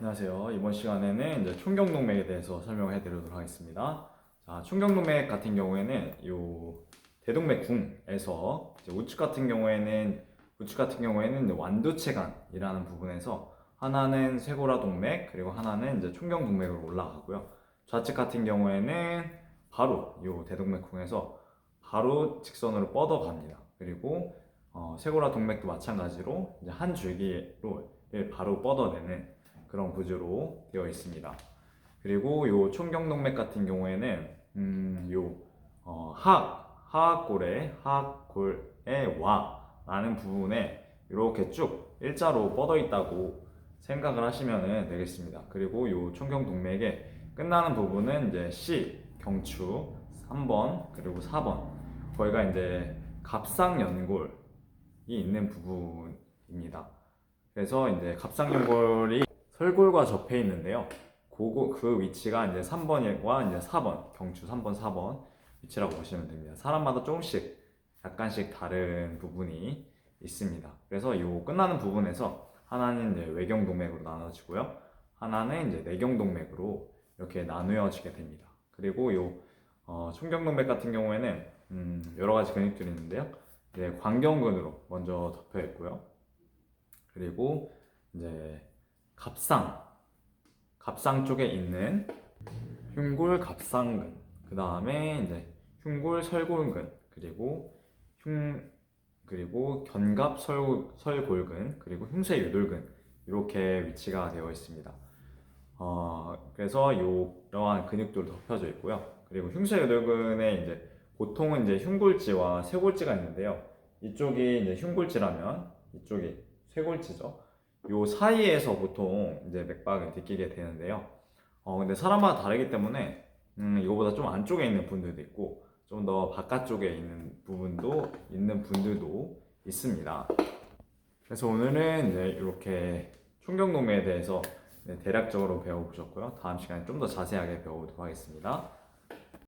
안녕하세요. 이번 시간에는 이제 충격동맥에 대해서 설명해 드리도록 하겠습니다. 자, 충격동맥 같은 경우에는 요 대동맥궁에서 우측 같은 경우에는 우측 같은 경우에는 이제 완두체관이라는 부분에서 하나는 쇄골화 동맥 그리고 하나는 이제 충격동맥으로 올라가고요. 좌측 같은 경우에는 바로 요 대동맥궁에서 바로 직선으로 뻗어갑니다. 그리고 어, 쇄골화 동맥도 마찬가지로 이제 한 줄기로 바로 뻗어내는 그런 구조로 되어 있습니다. 그리고 요 총경동맥 같은 경우에는 음, 요 어, 하악 하악골의 하악골의 와라는 부분에 이렇게 쭉 일자로 뻗어 있다고 생각을 하시면 되겠습니다. 그리고 요 총경동맥의 끝나는 부분은 이제 C 경추 3번 그리고 4번 거기가 이제 갑상연골이 있는 부분입니다. 그래서 이제 갑상연골이 설골과 접해 있는데요. 그거, 그 위치가 이제 3번과 이제 4번, 경추 3번, 4번 위치라고 보시면 됩니다. 사람마다 조금씩 약간씩 다른 부분이 있습니다. 그래서 이 끝나는 부분에서 하나는 이제 외경 동맥으로 나눠지고요. 하나는 이제 내경 동맥으로 이렇게 나누어지게 됩니다. 그리고 이 어, 총경 동맥 같은 경우에는 음, 여러 가지 근육들이 있는데요. 이제 광경근으로 먼저 덮여 있고요. 그리고 이제 갑상, 갑상 쪽에 있는 흉골 갑상근, 그 다음에 이제 흉골 설골근, 그리고 흉 그리고 견갑 설, 설골근, 그리고 흉쇄 유돌근 이렇게 위치가 되어 있습니다. 어, 그래서 요 이러한 근육들로 덮여져 있고요. 그리고 흉쇄 유돌근에 이제 보통은 이제 흉골지와 쇄골지가 있는데요. 이쪽이 이제 흉골지라면 이쪽이 쇄골지죠. 요 사이에서 보통 이제 맥박을 느끼게 되는데요. 어, 근데 사람마다 다르기 때문에 음, 이거보다 좀 안쪽에 있는 분들도 있고 좀 더 바깥쪽에 있는 부분도 있는 분들도 있습니다. 그래서 오늘은 이제 이렇게 총경동맥에 대해서 네, 대략적으로 배워보셨고요. 다음 시간에 좀 더 자세하게 배워보도록 하겠습니다.